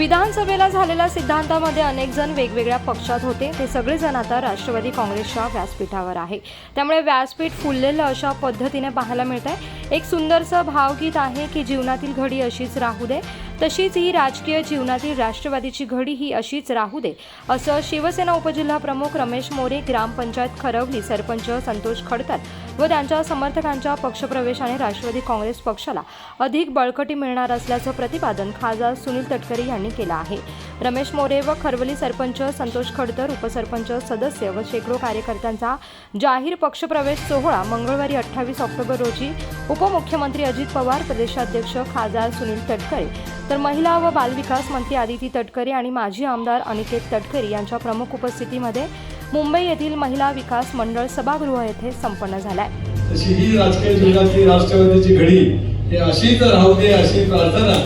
विधानसभेला झालेल्या सिद्धांतामध्ये अनेक जण वेगवेगळ्या पक्षात होते. ते सगळेजण आता राष्ट्रवादी काँग्रेसच्या व्यासपीठावर आहे. त्यामुळे व्यासपीठ फुललेलं अशा पद्धतीने पाहायला मिळत आहे एक सुंदरसं भावगीत आहे की जीवनातील घडी अशीच राहू दे. तशीच ही राजकीय जीवनातील राष्ट्रवादीची घडी ही अशीच राहू दे असं शिवसेना उपजिल्हा प्रमुख रमेश मोरे ग्रामपंचायत खरवली सरपंच संतोष खडतर व त्यांच्या समर्थकांच्या पक्षप्रवेशाने राष्ट्रवादी काँग्रेस पक्षाला अधिक बळकटी मिळणार असल्याचं प्रतिपादन खासदार सुनील तटकरे यांनी केलं आहे. रमेश मोरे व खरवली सरपंच संतोष खडतर उपसरपंच सदस्य व शेकडो कार्यकर्त्यांचा जाहीर पक्षप्रवेश सोहळा मंगळवारी अठ्ठावीस ऑक्टोबर रोजी उपमुख्यमंत्री अजित पवार प्रदेशाध्यक्ष खासदार सुनील तटकरे तर महिला व बालविकास मंत्री आदिती तटकरे आणि माजी आमदार अनिकेत तटकरे यांच्या प्रमुख उपस्थितीमध्ये मुंबई येथील महिला विकास मंडळ सभागृह येथे संपन्न झालाय. तशी ही राजकीय राष्ट्रवादीची घडी ही अशीच राहू दे अशी प्रार्थना